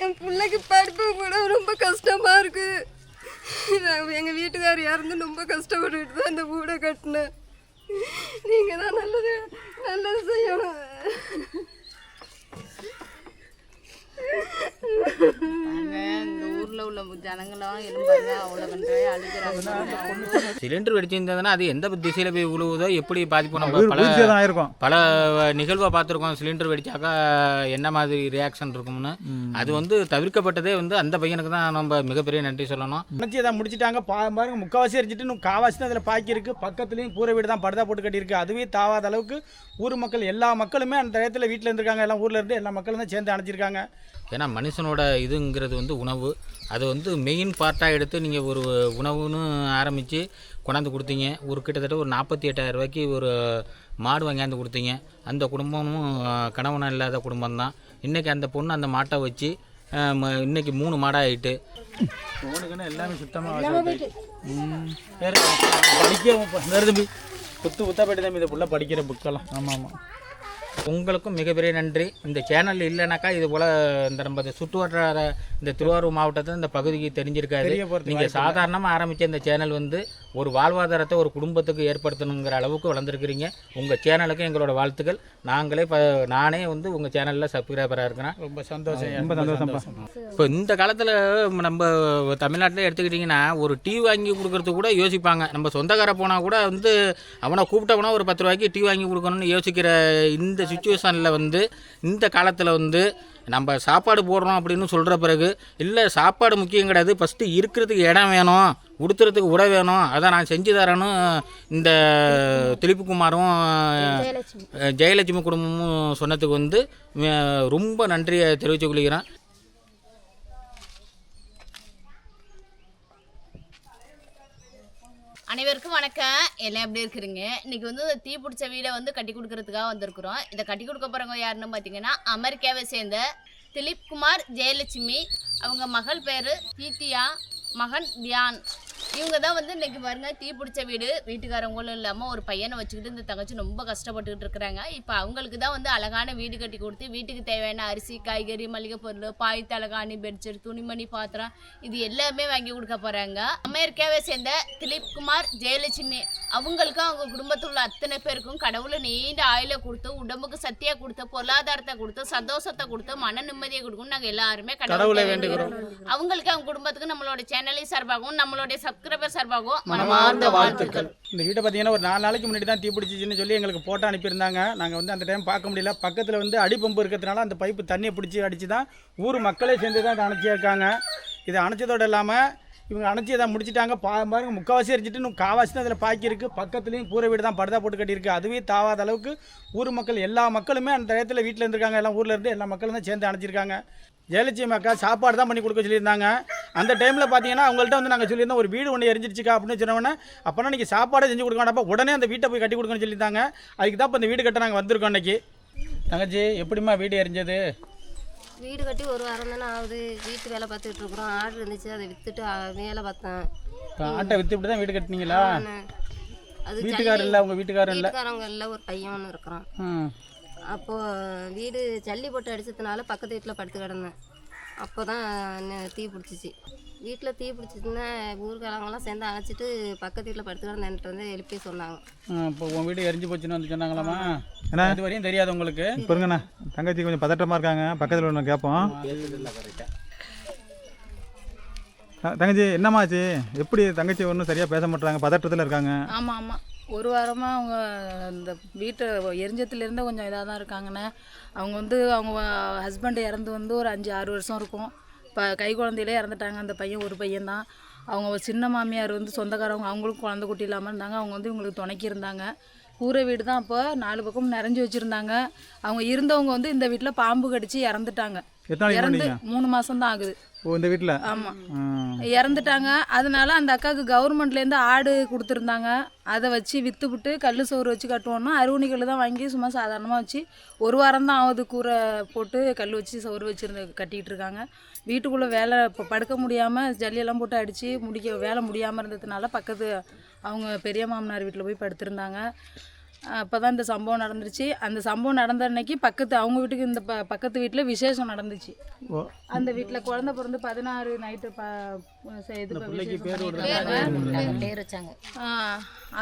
என் பிள்ளைக்கு படிப்பு கூட ரொம்ப கஷ்டமாக இருக்குது நான் எங்கள் வீட்டுக்கார் இறந்து ரொம்ப கஷ்டப்பட்டுட்டு தான் இந்த வீடை கட்டினேன். நீங்கள் தான் நல்லது நல்லது செய்யணும் நாங்க இந்த ஊர்ல உள்ள ஜனங்களாம் எலும்பாங்க அவ்வளோ கண்டாய் அழுகிறாங்க சிலிண்டர் வெடிச்சிருந்ததுன்னா அது எந்த திசையில் போய் விழுவுதோ எப்படி பாதிப்பு நம்ம பல பல நிகழ்வை பார்த்துருக்கோம். சிலிண்டர் வெடிச்சாக்கா என்ன மாதிரி ரியாக்ஷன் இருக்கும்னு. அது வந்து தவிர்க்கப்பட்டதே வந்து அந்த பையனுக்கு தான் நம்ம மிகப்பெரிய நன்றி சொல்லணும். நினச்சி அதை முடிச்சிட்டாங்க. பா பாருங்க முக்கால்வாசி எரிஞ்சிட்டு இன்னும் காவாசி தான் அதில் பாக்கி இருக்குது பக்கத்துலேயும் கூரை வீடு தான் படுதா போட்டு கட்டியிருக்கு. அதுவே தாவாத அளவுக்கு ஊர் மக்கள் எல்லா மக்களுமே அந்த இடத்துல வீட்டில் இருந்திருக்காங்க. எல்லாம் ஊரில் இருந்து எல்லா மக்களும் தான் சேர்ந்து அணைச்சிருக்காங்க ஏன்னா மனுஷனோட இதுங்கிறது வந்து உணவு. அது வந்து மெயின் பார்ட்டாக எடுத்து நீங்கள் ஒரு உணவுன்னு ஆரம்பித்து கொண்டாந்து கொடுத்தீங்க. ஒரு கிட்டத்தட்ட ஒரு நாற்பத்தி எட்டாயிரம் ரூபாய்க்கு ஒரு மாடு வாங்கியாந்து கொடுத்தீங்க. அந்த குடும்பமும் அஹ், கணவன் இல்லாத குடும்பம் தான் இன்றைக்கி அந்த பொண்ணு அந்த மாட்டை வச்சு இன்னைக்கு மூணு மாடாக ஆயிட்டு. ஃபோனுக்குன்னு எல்லாமே சுத்தமாக படிக்க வேறு தம்பி குத்து குத்தா போயிட்டு தம்பி இந்த புள்ள படிக்கிற புக்கெல்லாம் ஆமாம் ஆமாம் உங்களுக்கும் மிகப்பெரிய நன்றி. இந்த சேனல் இல்லைனாக்கா இது போல் இந்த நம்ம சுற்று வட்டார இந்த திருவாரூர் மாவட்டத்தில் இந்த பகுதிக்கு தெரிஞ்சிருக்காது. போறதுக்கு நீங்கள் சாதாரணமாக ஆரம்பித்த இந்த சேனல் வந்து ஒரு வாழ்வாதாரத்தை ஒரு குடும்பத்துக்கு ஏற்படுத்தணுங்கிற அளவுக்கு வளர்ந்துருக்கிறீங்க. உங்கள் சேனலுக்கு எங்களோட வாழ்த்துக்கள். நாங்களே இப்போ நானே வந்து உங்கள் சேனலில் சப்ஸ்கிரைபராக இருக்கிறேன் ரொம்ப சந்தோஷம் ரொம்ப சந்தோஷம்ப்பா இப்போ இந்த காலத்தில் நம்ம தமிழ்நாட்டில் எடுத்துக்கிட்டிங்கன்னா ஒரு டீ வாங்கி கொடுக்கறதுக்கு கூட யோசிப்பாங்க. நம்ம சொந்தக்கார போனால் கூட வந்து அவனை கூப்பிட்டவனா ஒரு பத்து ரூபாய்க்கு டீ வாங்கி கொடுக்கணும்னு யோசிக்கிற இந்த சுச்சுவேஷனில் வந்து இந்த காலத்தில் வந்து நம்ம சாப்பாடு போடுறோம் அப்படின்னு சொல்கிற பிறகு இல்லை சாப்பாடு முக்கியம் கிடையாது ஃபஸ்ட்டு இருக்கிறதுக்கு இடம் வேணும் உடுத்துறதுக்கு உடை வேணும் அதை நான் செஞ்சு தரேன்னு இந்த திலீப் குமாரும் அஹ், ஜெயலட்சுமி குடும்பமும் சொன்னதுக்கு வந்து ரொம்ப நன்றியை தெரிவித்துக் கொள்கிறேன். அனைவருக்கும் வணக்கம். எல்லாம் எப்படி இருக்கிறீங்க? இன்னைக்கு வந்து இந்த தீ பிடிச்ச வீடை வந்து கட்டி கொடுக்கறதுக்காக வந்திருக்கிறோம். இதை கட்டி கொடுக்க போகிறவங்க யாருன்னு பார்த்தீங்கன்னா அமெரிக்காவை சேர்ந்த திலீப் குமார் ஜெயலட்சுமி. அவங்க மகள் பேர் தீத்தியா மகன் தியான். இவங்க தான் வந்து இன்னைக்கு பாருங்க தீ பிடிச்ச வீடு. வீட்டுக்காரவங்களும் இல்லாமல் ஒரு பையனை வச்சுக்கிட்டு இந்த தங்கச்சி ரொம்ப கஷ்டப்பட்டுக்கிட்டு இருக்கிறாங்க. இப்போ அவங்களுக்கு தான் வந்து அழகான வீடு கட்டி கொடுத்து வீட்டுக்கு தேவையான அரிசி காய்கறி மளிகை பொருள் பாய் தலகாணி பெட்ஷீட் துணிமணி பாத்திரம் இது எல்லாமே வாங்கி கொடுக்க போறாங்க. அமெரிக்காவை சேர்ந்த திலீப் குமார் ஜெயலட்சுமி அவங்களுக்கும் அவங்க குடும்பத்தில் உள்ள அத்தனை பேருக்கும் கடவுளை நீண்ட ஆயுள கொடுத்து உடம்புக்கு சத்தியா கொடுத்து பொருளாதாரத்தை கொடுத்து சந்தோஷத்தை கொடுத்து மன நிம்மதியை கொடுக்கும் நாங்க எல்லாருமே கடவுளை வேண்டுகிறோம். அவங்களுக்கு அவங்க குடும்பத்துக்கு நம்மளோட சேனலை சார்பாகவும் நம்மளுடைய சப்ஸ்கிரைபர் சார்பாகவும் மனமார்ந்த வாழ்த்துக்கள். இந்த வீட்டை பார்த்தீங்கன்னா ஒரு நாலு நாளைக்கு முன்னாடி தான் தீப்பிடிச்சிச்சின்னு சொல்லி எங்களுக்கு போட்டோ அனுப்பியிருந்தாங்க. நாங்கள் வந்து அந்த டைம் பார்க்க முடியல. பக்கத்தில் வந்து அடிப்பம்பு இருக்கிறதுனால அந்த பைப்பு தண்ணியை பிடிச்சி அடித்து தான் ஊர் மக்களே சேர்ந்து தான் இதை அணைச்சிருக்காங்க. இதை அணைச்சதோடு இல்லாமல் இவங்க அணைச்சி இதை முடிச்சிட்டாங்க. பா பாருங்க முக்கால்வாசி எரிஞ்சிட்டு இன்னும் காவாசி தான் அதில் பாக்கி இருக்குது பக்கத்துலேயும் கூரை வீடு தான் படுதா போட்டு கட்டியிருக்கு. அதுவே தாவாத அளவுக்கு ஊர் மக்கள் எல்லா மக்களுமே அந்த இடத்துல வீட்டில் இருந்திருக்காங்க. எல்லாம் ஊரில் இருந்து எல்லா மக்களும் தான் சேர்ந்து அணைச்சிருக்காங்க. ஜெயலட்சுமி அக்கா சாப்பாடு தான் பண்ணி கொடுக்க சொல்லியிருந்தாங்க. அந்த டைமில் பார்த்தீங்கன்னா அவங்கள்ட்ட வந்து நாங்கள் சொல்லியிருந்தோம் ஒரு வீடு ஒன்று எரிஞ்சிருச்சுக்கா அப்படின்னு சொன்னோன்னே அப்போனா நீங்கள் சாப்பாடே செஞ்சு கொடுக்க வேண்டாப்பா உடனே அந்த வீட்டை போய் கட்டி கொடுக்கணும்னு சொல்லியிருந்தாங்க. அதுக்கு தான் இப்போ இந்த வீடு கட்ட நாங்கள் வந்திருக்கோம் இன்னைக்கு. தங்கச்சி எப்படிம்மா வீடு எரிஞ்சது? வீடு கட்டி ஒரு வாரம் தானே ஆகுது. வீட்டு வேலை பார்த்துட்டு இருக்கிறோம். ஆர்டர் இருந்துச்சு அதை விற்றுட்டு வேலை பார்த்தேன். ஆட்டை இப்படி தான் வீடு கட்டினீங்களா? அது வீட்டுக்காரர் இல்லை உங்கள் வீட்டுக்காரர் இல்லை? வீட்டுக்காரவங்க இல்லை ஒரு பையன் ஒன்று இருக்கிறான். அப்போது வீடு ஜல்லி போட்டு அடிச்சதுனால பக்கத்து வீட்டில் படுத்து கிடந்தேன். அப்போ தான் தீ பிடிச்சிச்சு. வீட்டில் தீ பிடிச்சிச்சுன்னா ஊர்காரங்கெல்லாம் சேர்ந்து அணைச்சிட்டு பக்கத்து வீட்டில் படுத்து கிடந்தேன்ட்டு வந்து எழுப்பி சொன்னாங்க. இப்போ உன் வீடு எரிஞ்சு போச்சுன்னு வந்து சொன்னாங்களாமா என்ன? இது வரையும் தெரியாது உங்களுக்கு. பொறுங்கண்ணா தங்கச்சி கொஞ்சம் பதட்டமாக இருக்காங்க. பக்கத்தில் ஒன்று கேட்போம் தங்கச்சி என்னம்மாச்சு எப்படி தங்கச்சி ஒன்றும் சரியாக பேச மாட்டாங்க பதட்டத்தில் இருக்காங்க. ஆமாம் ஆமாம் ஒரு வாரமாக அவங்க இந்த வீட்டை எரிஞ்சத்துலேருந்தே கொஞ்சம் இதாக தான் இருக்காங்கண்ணே. அவங்க வந்து அவங்க ஹஸ்பண்ட் இறந்து வந்து ஒரு அஞ்சு ஆறு வருஷம் இருக்கும். இப்போ கை குழந்தையிலே இறந்துட்டாங்க. அந்த பையன் ஒரு பையன் தான். அவங்க சின்ன மாமியார் வந்து சொந்தக்காரவங்க அவங்களுக்கும் குழந்தை குட்டி இல்லாமல் இருந்தாங்க. அவங்க வந்து இவங்களுக்கு துணைக்கி இருந்தாங்க. கூரை வீடு தான் அப்போ நாலு பக்கம் நிறைஞ்சு வச்சுருந்தாங்க. அவங்க இருந்தவங்க வந்து இந்த வீட்டில் பாம்பு கடிச்சு இறந்துட்டாங்க. இறந்து மூணு மாதம் தான் ஆகுது. ஓ இந்த வீட்டில் ஆமாம் இறந்துட்டாங்க. அதனால அந்த அக்காவுக்கு கவர்மெண்ட்லேருந்து ஆடு கொடுத்துருந்தாங்க. அதை வச்சு விற்றுவிட்டு கல் சோறு வச்சு கட்டுவோன்னா அருவணி கல் தான் வாங்கி சும்மா சாதாரணமாக வச்சு ஒரு வாரம் தான் ஆகுது கூரை போட்டு கல் வச்சு சோறு வச்சுருந்து கட்டிகிட்டு இருக்காங்க. வீட்டுக்குள்ளே வேலை இப்போ படுக்க முடியாமல் ஜல்லியெல்லாம் போட்டு அடித்து முடிக்க வேலை முடியாமல் இருந்ததுனால பக்கத்து அவங்க பெரிய மாமனார் வீட்டில் போய் படுத்திருந்தாங்க. அப்போ தான் இந்த சம்பவம் நடந்துருச்சு. அந்த சம்பவம் நடந்த அன்னைக்கு பக்கத்து அவங்க வீட்டுக்கு இந்த ப பக்கத்து வீட்டில் விசேஷம் நடந்துச்சு. அந்த வீட்டில் குழந்தை பிறந்து பதினாறு நைட்டு ப இது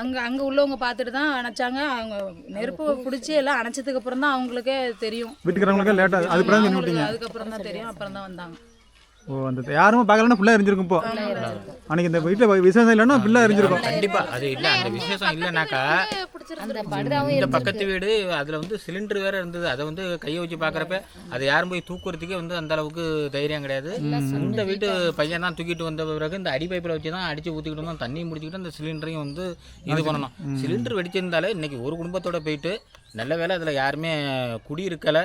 அங்கே அங்கே உள்ளவங்க பார்த்துட்டு தான் அணைச்சாங்க. அவங்க நெருப்பு பிடிச்சி எல்லாம் அணைச்சதுக்கு அப்புறம் தான் அவங்களுக்கே தெரியும் அதுக்கப்புறம் தான் தெரியும். அப்புறம் தான் வந்தாங்க. ஓ அந்த யாரும் பார்க்கலன்னா ஃபுல்லாக எரிஞ்சிருக்கும் இப்போ அன்னைக்கு இந்த வீட்டில் விசேஷம் இல்லைன்னா ஃபுல்லாக எரிஞ்சிருக்கும். கண்டிப்பா அது இல்ல அந்த விசேஷம் இல்லைனாக்கா இந்த பக்கத்து வீடு அதுல வந்து சிலிண்டர் வேற இருந்தது. அதை வந்து கையை வச்சு பாக்குறப்ப அதை யாரும் போய் தூக்குறதுக்கே வந்து அந்த அளவுக்கு தைரியம் கிடையாது. இந்த வீட்டு பையன் தான் தூக்கிட்டு வந்த பிறகு இந்த அடி பைப்பில் வச்சு தான் அடிச்சு ஊற்றிக்கிட்டு இருந்தோம் தண்ணியும் முடிச்சுக்கிட்டு அந்த சிலிண்டரையும் வந்து இது பண்ணணும். சிலிண்டர் வெடிச்சிருந்தாலே இன்னைக்கு ஒரு குடும்பத்தோட போயிட்டு நல்ல வேளை அதில் யாருமே குடியிருக்கலை.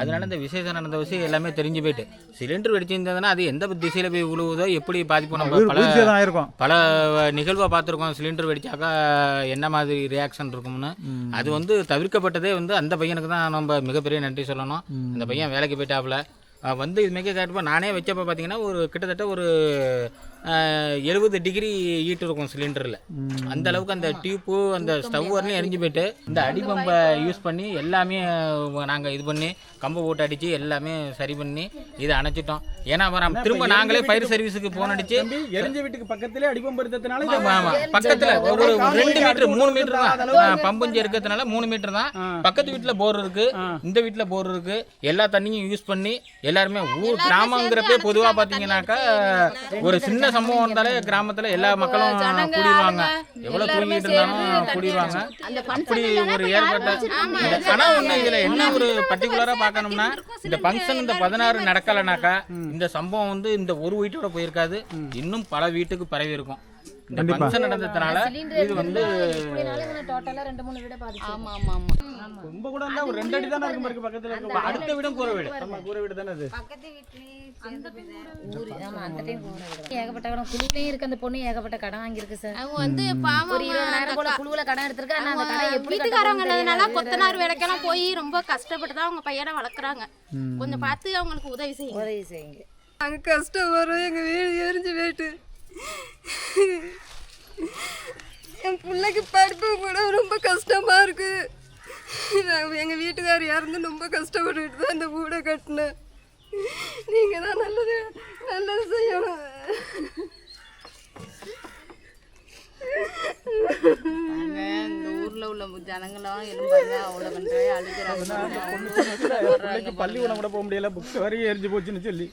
அதனால இந்த விசேஷம் நடந்த விஷயம் எல்லாமே தெரிஞ்சு போயிட்டு. சிலிண்டர் வெடிச்சிருந்ததுன்னா அது எந்த திசையில் போய் விழுவுதோ எப்படி பாதிப்பு நம்ம பல ஆயிருக்கும் பல நிகழ்வை பார்த்துருக்கோம். சிலிண்டர் வெடிச்சாக்கா என்ன மாதிரி ரியாக்ஷன் இருக்கும்னு. அது வந்து தவிர்க்கப்பட்டதே வந்து அந்த பையனுக்கு தான் நம்ம மிகப்பெரிய நன்றி சொல்லணும். அந்த பையன் வேலைக்கு போயிட்டாப்புல. வந்து இதுமாரி கேட்டப்போ நானே வச்சப்போ பார்த்தீங்கன்னா ஒரு கிட்டத்தட்ட ஒரு எழுபது டிகிரி ஹீட் இருக்கும் சிலிண்டரில் அந்த அளவுக்கு அந்த டியூப்பு அந்த ஸ்டவ் வரலையும் எரிஞ்சு போயிட்டு இந்த அடிபம்பை யூஸ் பண்ணி எல்லாமே நாங்கள் இது பண்ணி கம்பு போட்டு அடித்து எல்லாமே சரி பண்ணி இதை அணைச்சிட்டோம். ஏன்னா அப்புறம் திரும்ப நாங்களே பயிர் சர்வீஸுக்கு போன் அடிச்சு தம்பி எரிஞ்ச வீட்டுக்கு பக்கத்திலே ஆமா, ஆமா. பக்கத்துல ஒரு ரெண்டு மீட்டர் மூணு மீட்டர் தான். பம்புஞ்சி இருக்கிறதுனால மூணு மீட்டர் தான். பக்கத்து வீட்டுல போர் இருக்கு. இந்த வீட்டுல போர் இருக்கு. எல்லா தண்ணியும் யூஸ் பண்ணி எல்லாருமே ஊர் கிராமங்கிறப்பே பொதுவா பாத்தீங்கன்னாக்கா ஒரு சின்ன சம்பவம் வந்தாலே கிராமத்துல எல்லா மக்களும் கூடிடுவாங்க எவ்வளவு தூங்கிட்டு இருந்தாலும் கூடிடுவாங்க அப்படி ஒரு ஏற்பட்ட இந்த- ஆனா ஒண்ணு இதுல என்ன ஒரு பர்டிகுலரா பார்க்கணும்னா இந்த ஃபங்க்ஷன் இந்த பதினாறு நடக்கலைனாக்கா இந்த சம்பவம் வந்து இந்த ஒரு வீட்டோட போயிருக்காது. இன்னும் பல வீட்டுக்கு பரவி இருக்கும் இந்த ஃபங்க்ஷன் நடந்ததுனால இது வந்து டோட்டலாக ரெண்டு மூணு வீட பாதிச்சு ஆமா ஆமா ஆமா. ரொம்ப கூட இருந்தா ஒரு ரெண்டு அடி தானே இருக்கும் பாருங்க பக்கத்துல இருக்க. அடுத்த வீடும் கூற வீடு. நம்ம கூரை வீடு தானே அது? ஊர் ஆமாம் அந்த டைம் ஏகப்பட்ட கடன் குழுவிலையும் இருக்கு அந்த பொண்ணு ஏகப்பட்ட கடன் வாங்கியிருக்கு சார் அவங்க வந்து பாவம் இருபதாயிரம் போல குழுவுல கடன் எடுத்திருக்கு. ஆனால் அந்த கடன் எப்படி வீட்டுக்காரங்கனால கொத்தனார் வேலைக்கெல்லாம் போய் ரொம்ப கஷ்டப்பட்டு தான் அவங்க பையனை வளர்க்குறாங்க. கொஞ்சம் பார்த்து அவங்களுக்கு உதவி செய்யுங்க. உதவி செய்யுங்க. அங்கே கஷ்டம் வரும். எங்கள் வீடு எரிஞ்சு போயிட்டு. என் பிள்ளைக்கு படிப்பு கூட ரொம்ப கஷ்டமாக இருக்குது எங்கள் வீட்டுக்கார் இறந்து ரொம்ப கஷ்டப்பட்டுட்டு தான் இந்த வீடை கட்டினேன். நீங்கள் தான் நல்லது நல்லது செய்யணும். இந்த ஊர்ல உள்ள ஜனங்களாம் எலும்பாங்க அவ்வளோ கண்டாய அழுகிறாங்க பிள்ளைக்கு பள்ளிக்கூடம் கூட போக முடியல புக்ஸ் வரையும் எரிஞ்சு போச்சுன்னு சொல்லி.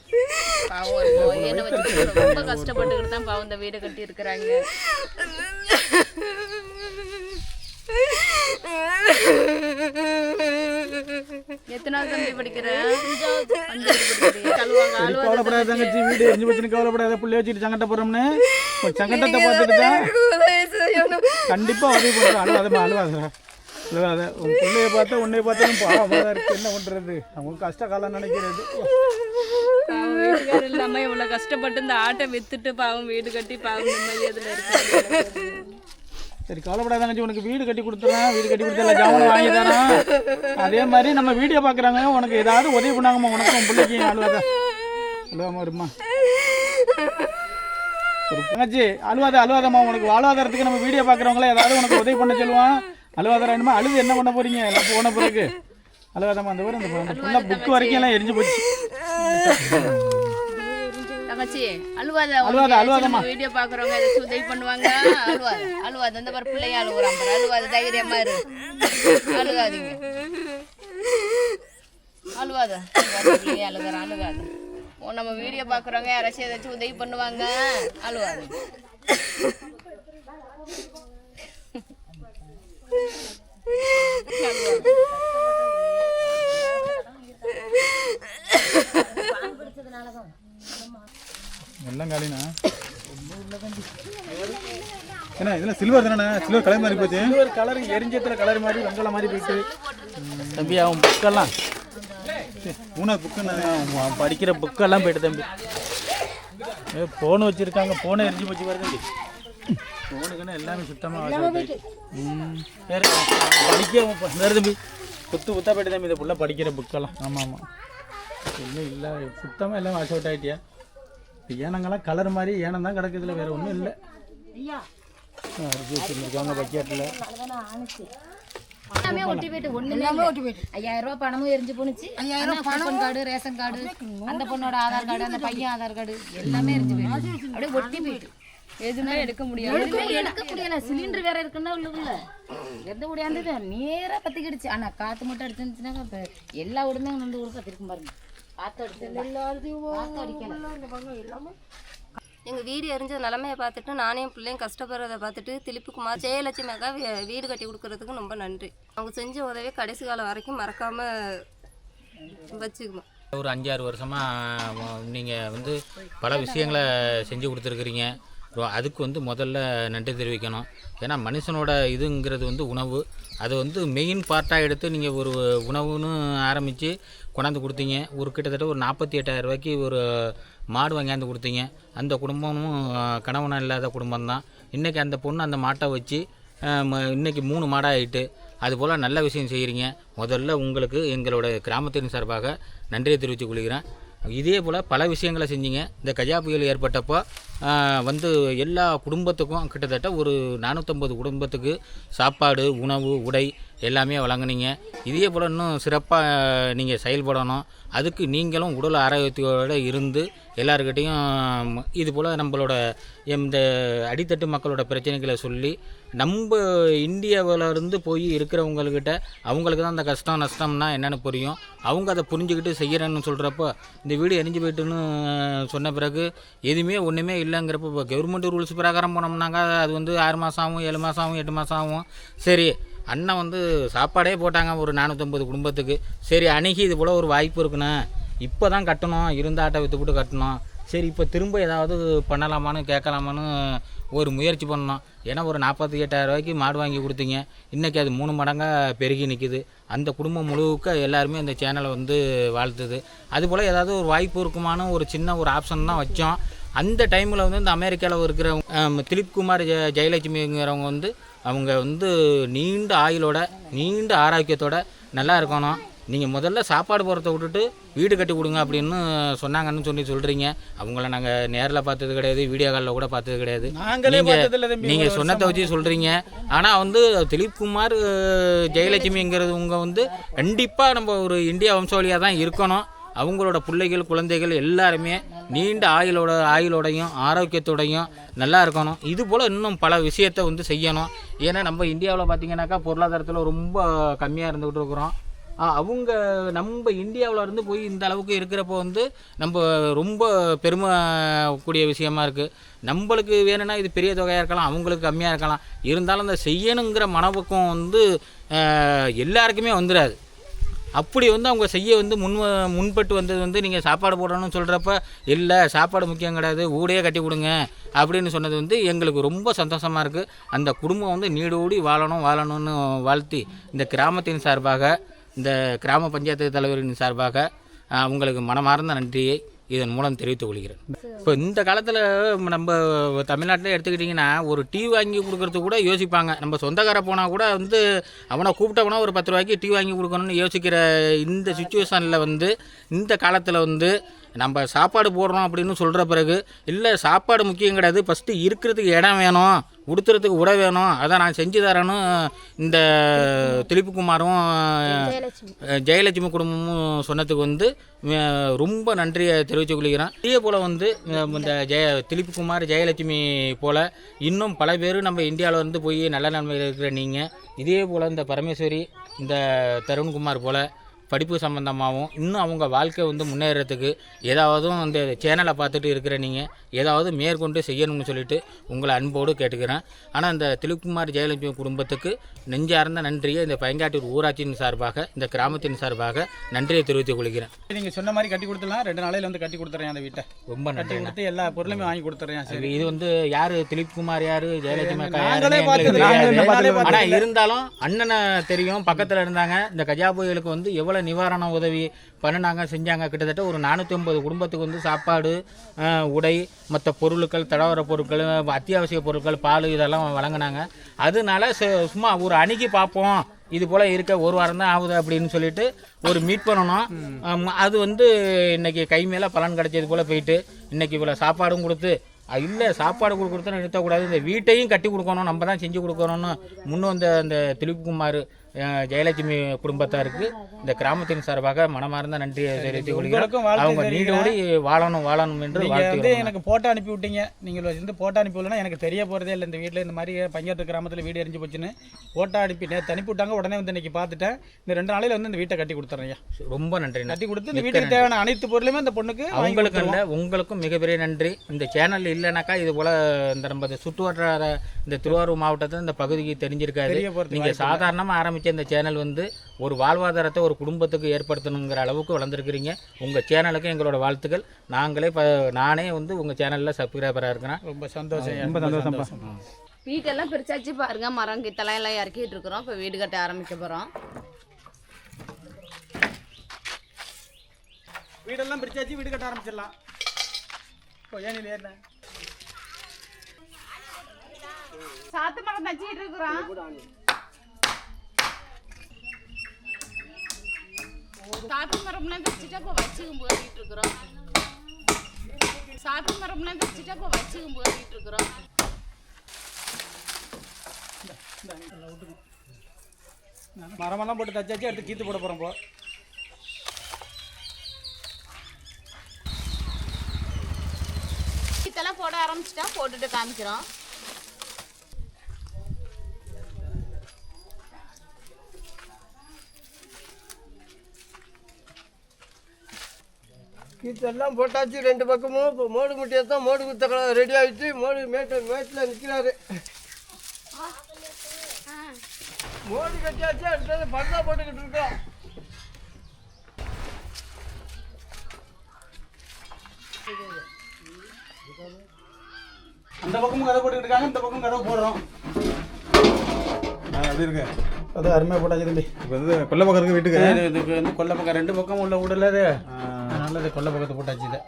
பாவம். பையனை வச்சுட்டு ரொம்ப கஷ்டப்பட்டுக்கிட்டு தான் பாவம் இந்த வீடை கட்டி இருக்கிறாங்க எத்தனாவது தம்பி படிக்கிற? கவலைப்படாத தங்கச்சி வீடு எரிஞ்சு போச்சுன்னு கவலைப்படாத. பிள்ளை வச்சுட்டு சங்கட்ட போறோம்னு சங்கட்டத்தை பார்த்துட்டு தான் கண்டிப்பா உதவி பண்ணுறோம் அழுவாதம்மா அழுவாத அழுவாத. உன் பிள்ளைய பார்த்தா உன்னைய பார்த்தாலும் பாவமாக தான் இருக்கு. என்ன பண்றது? அவங்க கஷ்ட காலம் நினைக்கிறது. வீட்டுக்காரர் இல்லாம இவ்வளவு கஷ்டப்பட்டு இந்த ஆட்டை வித்துட்டு பாவம் வீடு கட்டி பாவம் நிம்மதி அதுல இருக்கு சரி கவலைப்படாத தங்கச்சி உனக்கு வீடு கட்டி கொடுத்துறேன். வீடு கட்டி கொடுத்து ஜாமான் வாங்கி தரேன். அதே மாதிரி நம்ம வீடியோ பார்க்குறாங்க. உனக்கு ஏதாவது உதவி பண்ணாங்கம்மா உனக்கு உன் பிள்ளைக்கு அழுவாத அழுவாம வருமா தங்கச்சி அழுவாத அழுவாதம்மா உனக்கு வாழ்வாதாரத்துக்கு நம்ம வீடியோ பார்க்குறவங்கள ஏதாவது உனக்கு உதவி பண்ண சொல்லுவான் அழுவாதாரம் வேணுமா? அழுது என்ன பண்ண போறீங்க? எல்லாம் போன பிறகு. அழுவாதம்மா அந்த ஊர் அந்த புக்கு வரைக்கும் எல்லாம் எரிஞ்சு போச்சு. தங்கச்சி அழுவாத அழுவாத, அழுவாதம்மா. வீடியோ பாக்குறவங்க ஏதாச்சும் உதவி பண்ணுவாங்க அழுவாத அழுவாத. இந்த மாதிரி பிள்ளைய அழுகுறான் அழுவாத தைரியமா இரு. அழுகாதீங்க அழுவாத. அழுவாத, பிள்ளைய அழுகுறான் அழுகாத. ஓ, நம்ம வீடியோ பாக்குறவங்க யாராச்சும் ஏதாச்சும் உதவி பண்ணுவாங்க அழுவாத. எல்லாம் காலினா ஏன்னா இதெல்லாம் சில்வர் தானே சில்வர் கலர் மாதிரி போச்சு. ஒரு கலர் எரிஞ்சத்துல கலர் மாதிரி வெங்கல மாதிரி போயிட்டு. தம்பி அவன் புக்கெல்லாம் மூணாவது புக்கு படிக்கிற புக்கெல்லாம் போயிட்டு தம்பி. ஏ ஃபோனு வச்சுருக்காங்க. ஃபோனை எரிஞ்சு போச்சு பாரு தம்பி. ஃபோனுக்குன்னு எல்லாமே சுத்தமாக வேறு படிக்க வேறு தம்பி. குத்து குத்தா போயிட்டு தம்பி இதை ஃபுல்லாக படிக்கிற புக்கெல்லாம் ஆமாம் ஆமாம் ஒன்றும் இல்லை சுத்தமாக எல்லாம் வாஷ் அவுட் ஆகிட்டியா ஏனங்கெல்லாம் கலர் மாதிரி ஏனம் தான் கிடக்குதுல வேறு ஒன்றும் இல்லை. அரிசி வச்சுருக்காங்க பக்கெட்டில் எல்லாமே ஒட்டி போயிட்டு ஒண்ணுமே எல்லாமே ஒட்டி போயிட்டு. ஐயாயிரம் ரூபாய் பணமும் எரிஞ்சு ஐயாயிரம் கார்டு ரேஷன் கார்டு அந்த பொண்ணோட ஆதார் கார்டு அந்த பையன் ஆதார் கார்டு எல்லாமே எரிஞ்சு போயிட்டு அப்படியே ஒட்டி போயிட்டு. எதுவுமே எடுக்க முடியாது. எடுக்க முடியல. சிலிண்டர் வேற இருக்குன்னா உள்ளுக்குள்ள. எந்த நேரா பத்திக்கிடுச்சு. ஆனா காத்து மட்டும் அடிச்சிருந்துச்சுன்னா இப்ப எல்லா உடனே வந்து ஊருக்கு பத்திருக்கும் பாருங்க. எங்கள் வீடு எரிஞ்ச நிலமையை பார்த்துட்டு நானே என் பிள்ளையும் கஷ்டப்படுறத பார்த்துட்டு திலிப்புக்குமார் ஜெயலட்சுமி அக்கா வீ- வீடு கட்டி கொடுக்கறதுக்கு ரொம்ப நன்றி. அவங்க செஞ்ச உதவி கடைசி காலம் வரைக்கும் மறக்காமல் வச்சுக்குவோம் ஒரு அஞ்சாறு வருஷமாக நீங்கள் வந்து பல விஷயங்களை செஞ்சு கொடுத்துருக்குறீங்க. அதுக்கு வந்து முதல்ல நன்றி தெரிவிக்கணும். ஏன்னா மனுஷனோட இதுங்கிறது வந்து உணவு. அதை வந்து மெயின் பார்ட்டாக எடுத்து நீங்கள் ஒரு உணவுன்னு ஆரம்பித்து கொண்டாந்து கொடுத்தீங்க. ஒரு கிட்டத்தட்ட ஒரு நாற்பத்தி எட்டாயிரம் ரூபாய்க்கு ஒரு மாடு வாங்கியாந்து கொடுத்தீங்க. அந்த குடும்பமும் கணவனாக இல்லாத குடும்பம் தான் இன்றைக்கி அந்த பொண்ணு அந்த மாட்டை வச்சு இன்றைக்கி ம- இன்னைக்கு மூணு மாடாக ஆயிட்டு அதுபோல் நல்ல விஷயம் செய்கிறீங்க முதல்ல உங்களுக்கு எங்களோட கிராமத்தின் சார்பாக நன்றியை தெரிவித்துக் கொள்கிறேன். இதே போல் பல விஷயங்களை செஞ்சீங்க. இந்த கஜா புயல் ஏற்பட்டப்போ வந்து எல்லா குடும்பத்துக்கும் கிட்டத்தட்ட ஒரு நானூற்றம்பது குடும்பத்துக்கு சாப்பாடு உணவு உடை எல்லாமே வழங்குனீங்க. இதே போல் இன்னும் சிறப்பாக நீங்கள் செயல்படணும். அதுக்கு நீங்களும் உடல் ஆரோக்கியத்தோடு இருந்து எல்லாருக்கிட்டேயும் இது போல் நம்மளோட இந்த அடித்தட்டு மக்களோட பிரச்சனைகளை சொல்லி நம்ம இந்தியாவில் இருந்து போய் இருக்கிறவங்கக்கிட்ட அவங்களுக்கு தான் அந்த கஷ்டம் நஷ்டம்னா என்னென்னு புரியும். அவங்க அதை புரிஞ்சுக்கிட்டு செய்கிறேன்னு சொல்கிறப்போ இந்த வீடு எரிஞ்சு போயிட்டுன்னு சொன்ன பிறகு எதுவுமே ஒன்றுமே இல்லைங்கிறப்ப இப்போ கவர்மெண்ட் ரூல்ஸ் பிரகாரம் போனோம்னாங்க அது வந்து ஆறு மாதம் ஆகும் ஏழு மாதம் ஆகும் எட்டு மாதம் ஆகும். சரி அண்ணன் வந்து சாப்பாடே போட்டாங்க ஒரு நானூற்றம்பது குடும்பத்துக்கு. சரி அணுகி இது போல் ஒரு வாய்ப்பு இருக்குண்ணே. இப்போ தான் கட்டணும் இருந்தாட்டை விற்றுப்புட்டு கட்டணும். சரி இப்போ திரும்ப ஏதாவது பண்ணலாமான்னு கேட்கலாமான்னு ஒரு முயற்சி பண்ணோம் ஏன்னா ஒரு நாற்பத்தி எட்டாயிரம் ரூபாய்க்கு மாடு வாங்கி கொடுத்தீங்க. இன்றைக்கி அது மூணு மடங்காக பெருகி நிற்கிது அந்த குடும்பம் முழுக்க எல்லாருமே அந்த சேனலை வந்து வாழ்த்துது. அதுபோல் ஏதாவது ஒரு வாய்ப்பு இருக்குமான்னு ஒரு சின்ன ஒரு ஆப்ஷன் தான் வச்சோம். அந்த டைமில் வந்து இந்த அமெரிக்காவில் இருக்கிற ஆம், திலீப் குமார் ஜெ ஜெயலட்சுமிங்கிறவங்க வந்து அவங்க வந்து நீண்ட ஆயுளோட நீண்ட ஆரோக்கியத்தோட நல்லா இருக்கணும். நீங்கள் முதல்ல சாப்பாடு போகிறத விட்டுட்டு வீடு கட்டி கொடுங்க அப்படின்னு சொன்னாங்கன்னு சொல்லி சொல்கிறீங்க அவங்கள நாங்கள் நேரில் பார்த்தது கிடையாது வீடியோ காலில் கூட பார்த்தது கிடையாது. நாங்களே நீங்கள் சொன்னதை வச்சு சொல்கிறீங்க ஆனால் வந்து திலீப் குமார் அஹ், ஜெயலட்சுமிங்கிறவங்க வந்து கண்டிப்பாக நம்ம ஒரு இந்தியா வம்சாவளியாக தான் இருக்கணும். அவங்களோட பிள்ளைகள் குழந்தைகள் எல்லாருமே நீண்ட ஆயுளோட ஆயுளோடையும் ஆரோக்கியத்தோடையும் நல்லா இருக்கணும். இது போல் இன்னும் பல விஷயத்தை வந்து செய்யணும். ஏன்னா நம்ம இந்தியாவில் பார்த்திங்கனாக்கா பொருளாதாரத்தில் ரொம்ப கம்மியாக இருந்துக்கிட்டு இருக்கிறோம். அவங்க நம்ம இந்தியாவில் இருந்து போய் இந்த அளவுக்கு இருக்கிறப்போ வந்து நம்ம ரொம்ப பெருமை கூடிய விஷயமா இருக்குது நம்மளுக்கு வேணும்னா இது பெரிய தொகையாக இருக்கலாம் அவங்களுக்கு கம்மியாக இருக்கலாம். இருந்தாலும் அந்த செய்யணுங்கிற மனப்பக்கம் வந்து எல்லாருக்குமே வந்துடாது. அப்படி வந்து அவங்க செய்ய வந்து முன் முன்பட்டு வந்தது வந்து நீங்கள் சாப்பாடு போடணும்னு சொல்கிறப்ப இல்லை சாப்பாடு முக்கியம் கிடையாது ஊடையே கட்டி கொடுங்க அப்படின்னு சொன்னது வந்து எங்களுக்கு ரொம்ப சந்தோஷமாக இருக்குது அந்த குடும்பம் வந்து நீடோடி வாழணும் வாழணும்னு வாழ்த்தி இந்த கிராமத்தின் சார்பாக இந்த கிராம பஞ்சாயத்து தலைவரின் சார்பாக அவங்களுக்கு உங்களுக்கு மனமார்ந்த நன்றியை இதன் மூலம் தெரிவித்துக் கொள்கிறேன். இப்போ இந்த காலத்தில் நம்ம தமிழ்நாட்டில் எடுத்துக்கிட்டிங்கன்னா ஒரு டீ வாங்கி கொடுக்கறதுக்கு கூட யோசிப்பாங்க. நம்ம சொந்தக்கார போனால் கூட வந்து அவனை கூப்பிட்டவனா ஒரு பத்து ரூபாய்க்கு டீ வாங்கி கொடுக்கணும்னு யோசிக்கிற இந்த சுச்சுவேஷனில் வந்து இந்த காலத்தில் வந்து நம்ம சாப்பாடு போடுறோம் அப்படின்னு சொல்கிற பிறகு இல்லை சாப்பாடு முக்கியம் கிடையாது ஃபஸ்ட்டு இருக்கிறதுக்கு இடம் வேணும். உடுத்துறதுக்கு உடை வேணும். அதை நான் செஞ்சு தரேன்னு இந்த திலீப்புக்குமாரும் அஹ், ஜெயலட்சுமி குடும்பமும் சொன்னதுக்கு வந்து ரொம்ப நன்றியை தெரிவித்துக் கொள்கிறேன். இதே போல் வந்து இந்த ஜெய திலீப்புக்குமார் ஜெயலட்சுமி போல் இன்னும் பல பேர் நம்ம இந்தியாவில் வந்து போய் நல்ல நன்மையில் இருக்கிற நீங்கள் இதே போல் இந்த பரமேஸ்வரி இந்த தருண்குமார் போல் படிப்பு சம்மந்தமாகவும் இன்னும் அவங்க வாழ்க்கை வந்து முன்னேறதுக்கு ஏதாவது இந்த சேனலை பார்த்துட்டு இருக்கிற நீங்கள் ஏதாவது மேற்கொண்டு செய்யணும்னு சொல்லிட்டு உங்களை அன்போடு கேட்டுக்கிறேன். ஆனால் இந்த திலீப்குமார் ஜெயலட்சுமி குடும்பத்துக்கு நெஞ்சார்ந்த நன்றியை இந்த பையங்காட்டூர் ஊராட்சியின் சார்பாக இந்த கிராமத்தின் சார்பாக நன்றியை தெரிவித்துக் கொள்கிறேன். நீங்கள் சொன்ன மாதிரி கட்டி கொடுத்துலாம் ரெண்டு நாளையில வந்து கட்டி கொடுத்துறேன் அந்த வீட்டை. ரொம்ப நன்றி கொடுத்து எல்லா பொருளுமே வாங்கி கொடுத்துறேன். சரி. இது வந்து யாரு? திலீப்குமார் யாரு? ஜெயலட்சுமி அக்கா நாங்களே யாருன்னு எங்களுக்கு பார்த்தது, தெரியாது. நாங்களே ஆனா பார்த்தது. இருந்தாலும் அண்ணனை தெரியும். பக்கத்துல இருந்தாங்க. இந்த கஜா புயலுக்கு வந்து எவ்வளவு நிவாரண உதவி பண்ணினாங்க செஞ்சாங்க. கிட்டத்தட்ட ஒரு நானூற்றி ஐம்பது குடும்பத்துக்கு வந்து சாப்பாடு உடை மற்ற பொருட்கள் தடவர பொருட்கள் அத்தியாவசிய பொருட்கள் பால் இதெல்லாம் வழங்கினாங்க. அதனால சும்மா ஒரு அணுகி பார்ப்போம் இது போல் இருக்க ஒரு வாரம் தான் ஆகுது அப்படின்னு சொல்லிட்டு ஒரு மீட் பண்ணணும். அது வந்து இன்னைக்கு கை மேலே பலன் கிடைச்சது போல் போயிட்டு இன்னைக்கு இவ்வளோ சாப்பாடும் கொடுத்து இல்லை சாப்பாடு கொடுக்குறதுன்னு நிறுத்தக்கூடாது. இந்த வீட்டையும் கட்டி கொடுக்கணும் நம்ம தான் செஞ்சு கொடுக்கணும்னு முன்னே வந்த அந்த திலீப்குமார் ஜெயலட்சுமி குடும்பத்தாருக்கு இந்த கிராமத்தின் சார்பாக மனமார்ந்த நன்றியை தெரிவித்துக் கொள்கிறோம். அவங்க நீடோடி வாழணும் வாழணும் என்று வந்து எனக்கு போட்டோ அனுப்பி விட்டீங்க. நீங்கள் வந்து போட்டோ அனுப்பி எனக்கு தெரிய போகிறதே இல்லை. இந்த வீட்டில் இந்த மாதிரி பஞ்சாயத்து கிராமத்தில் வீடு எரிஞ்சு போச்சுன்னு போட்டோ அனுப்பி நேற்று அனுப்பி விட்டாங்க. உடனே வந்து இன்னைக்கு பார்த்துட்டேன். இந்த ரெண்டு நாளையில் வந்து இந்த வீட்டை கட்டி கொடுத்துறேன் ரொம்ப நன்றி. கட்டி கொடுத்து இந்த வீட்டுக்கு. தேவையான அனைத்து பொருளுமே இந்த பொண்ணுக்கு வாங்கி அவங்களுக்கு. அல்ல உங்களுக்கும் மிகப்பெரிய நன்றி. இந்த சேனல் இல்லைனாக்கா இது போல இந்த நம்ம சுற்று வட்டார இந்த திருவாரூர் மாவட்டத்தில் இந்த பகுதிக்கு தெரிஞ்சிருக்காது. நீங்கள் வாய்ப்பு இல்லை. ஆரம்பித்த இந்த சேனல் வந்து ஒரு வாழ்வாதாரத்தை ஒரு குடும்பத்துக்கு ஏற்படுத்தணுங்கிற அளவுக்கு வளர்ந்துருக்கிறீங்க. உங்கள் சேனலுக்கு எங்களோட வாழ்த்துக்கள். நாங்களே இப்போ நானே வந்து உங்கள் சேனலில் சப்ஸ்கிரைபராக இருக்கிறேன் ரொம்ப சந்தோஷம் ரொம்ப சந்தோஷம்ப்பா வீட்டெல்லாம் பிரிச்சாச்சு பாருங்க மரம் கிட்டலாம் எல்லாம் இறக்கிட்டு இருக்கிறோம். இப்போ வீடு கட்ட ஆரம்பிக்க போகிறோம் வீடெல்லாம் பிரிச்சாச்சு வீடு கட்ட ஆரம்பிச்சிடலாம். இப்போ ஏன் ஏறின. சாத்து மரம் தச்சிட்டு இருக்கிறோம். சாத்து மரம்லாம் தச்சுட்டு அப்போ வச்சுக்கும் போயிட்டு இருக்கிறோம். சாத்து மரம்லாம் தச்சுட்டு அப்போ வச்சுக்கும் போயிட்டு இருக்கிறோம். மரமெல்லாம் போட்டு தச்சாச்சு அடுத்து கீத்து போட போகிறோம் இப்போ இதெல்லாம் போட ஆரம்பிச்சிட்டா போட்டுட்டு காமிக்கிறோம். கீத்தெல்லாம் போட்டாச்சு ரெண்டு பக்கமும். இப்போ மோடு முட்டையை தான் மோடு குத்த ரெடி ஆகிடுச்சு மோடு மேட்டு மேட்டில் நிற்கிறாரு மோடு கட்டியாச்சு அடுத்தது பர்தா போட்டுக்கிட்டு இருக்கோம். அந்த பக்கமும் கதை போட்டுக்கிட்டு இருக்காங்க இந்த பக்கம் கதை போடுறோம். எப்படி இருக்கு. அது அருமையாக போட்டாச்சு தம்பி. இப்போ வந்து கொல்லை பக்கம் இருக்க வீட்டுக்கு. இது- இதுக்கு வந்து கொல்லை பக்கம் ரெண்டு பக்கம் உள்ள வீடுல இது கொல்லை பக்கத்தை போட்டாச்சு இதை.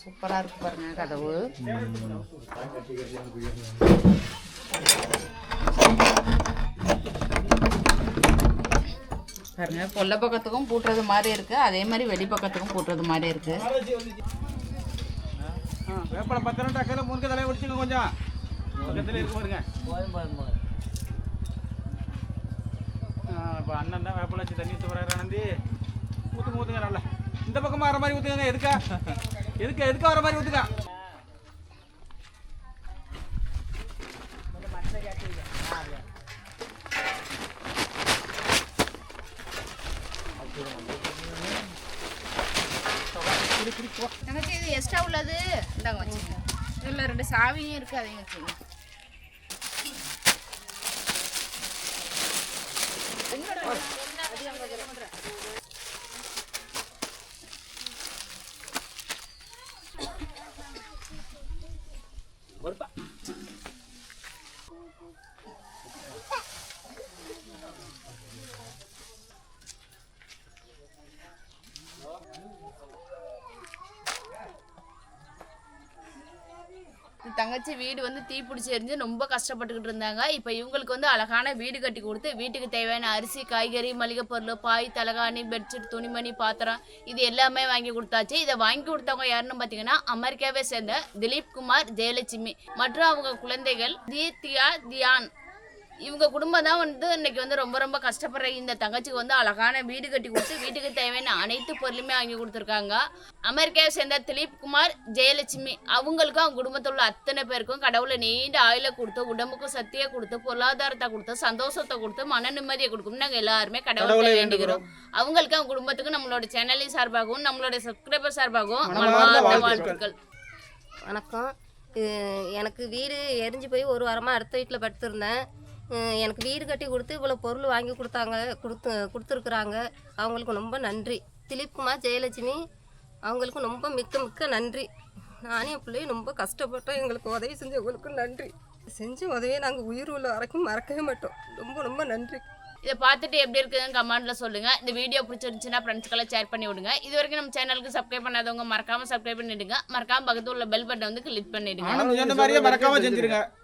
சூப்பராக இருக்கு பாருங்க கதவு. பாருங்க கொல்லை பக்கத்துக்கும் பூட்டுறது மாதிரி இருக்கு. அதே மாதிரி வெளி பக்கத்துக்கும் பூட்டுறது மாதிரி இருக்கு. வேப்பலை பத்திரம் டக்கில் முறுக்க தலையை ஒடிச்சுங்க கொஞ்சம். பக்கத்தில் இருக்கு பாருங்க. இப்போ அண்ணன் தான் வேப்பலை வச்சு தண்ணி ஊற்ற வர ஆனந்தி. ஊற்றுங்க ஊற்றுங்க நல்லா இந்த பக்கமாக வர மாதிரி ஊற்றுங்க எதுக்கா? எதுக்கு எதுக்கு வர மாதிரி ஊற்றுக்கா தங்கச்சி இது எக்ஸ்ட்ரா உள்ளது. இந்தாங்க வச்சுங்க இல்ல ரெண்டு சாவியும் இருக்குது அதையும் வச்சுங்க இந்த தங்கச்சி வீடு வந்து தீப்பிடிச்சி எரிஞ்சு ரொம்ப கஷ்டப்பட்டுக்கிட்டு இருந்தாங்க. இப்போ இவங்களுக்கு வந்து அழகான வீடு கட்டி கொடுத்து வீட்டுக்கு தேவையான அரிசி காய்கறி மளிகை பொருள் பாய் தலகாணி பெட்ஷீட் துணிமணி பாத்திரம் இது எல்லாமே வாங்கி கொடுத்தாச்சு. இதை வாங்கி கொடுத்தவங்க யாருன்னு பார்த்தீங்கன்னா அமெரிக்காவை சேர்ந்த திலீப் குமார் ஜெயலட்சுமி. மற்றும் அவங்க குழந்தைகள் தீத்தியா தியான் இவங்க குடும்பம் தான் வந்து இன்னைக்கு வந்து ரொம்ப ரொம்ப கஷ்டப்படுற இந்த தங்கச்சிக்கு வந்து அழகான வீடு கட்டி கொடுத்து வீட்டுக்கு தேவையான அனைத்து பொருளுமே வாங்கி கொடுத்துருக்காங்க. அமெரிக்காவை சேர்ந்த திலீப் குமார் ஜெயலட்சுமி அவங்களுக்கும் அவங்க குடும்பத்தில் உள்ள அத்தனை பேருக்கும் கடவுளை நீண்ட ஆயுளை கொடுத்து உடம்புக்கும் சக்தியை கொடுத்து பொருளாதாரத்தை கொடுத்து சந்தோஷத்தை கொடுத்து மன நிம்மதியை கொடுக்கும் நாங்கள் எல்லாருமே கடவுளை கடவுளை வேண்டிக்கிறோம் அவங்களுக்கு அவங்க குடும்பத்துக்கு நம்மளோட சேனலின் சார்பாகவும் நம்மளோட சப்ஸ்கிரைபர் சார்பாகவும் மனமார்ந்த வாழ்த்துக்கள். வணக்கம். எனக்கு வீடு எரிஞ்சு போய் ஒரு வாரமாக அடுத்த வீட்டில் படுத்திருந்தேன். எனக்கு வீடு கட்டி கொடுத்து இவ்வளோ பொருள் வாங்கி கொடுத்தாங்க கொடுத்து கொடுத்துருக்குறாங்க. அவங்களுக்கு ரொம்ப நன்றி. திலீப் குமார் ஜெயலட்சுமி அவங்களுக்கு ரொம்ப மிக்க மிக்க நன்றி. நானே என் பிள்ளையும் ரொம்ப கஷ்டப்பட்டோம். எங்களுக்கு உதவி செஞ்சவங்களுக்கு நன்றி. செஞ்ச உதவியை நாங்கள் உயிர் உள்ள வரைக்கும் மறக்கவே மாட்டோம். ரொம்ப ரொம்ப நன்றி. இதை பார்த்துட்டு எப்படி இருக்குதுன்னு கமெண்ட்ல சொல்லுங்க. இந்த வீடியோ பிடிச்சிருந்துச்சுன்னா ஃப்ரெண்ட்ஸ்க்கெல்லாம் ஷேர் பண்ணி விடுங்க. இது வரைக்கும் நம்ம சேனலுக்கு சப்ஸ்கிரைப் பண்ணாதவங்க மறக்காம சப்ஸ்கிரைப் பண்ணிடுங்க. மறக்காம பக்கத்துல உள்ள பெல் பட்டன் வந்து கிளிக் பண்ணிடுங்க. ஆனந்த் சொன்ன மாதிரியே மறக்காம செஞ்சிருங்க.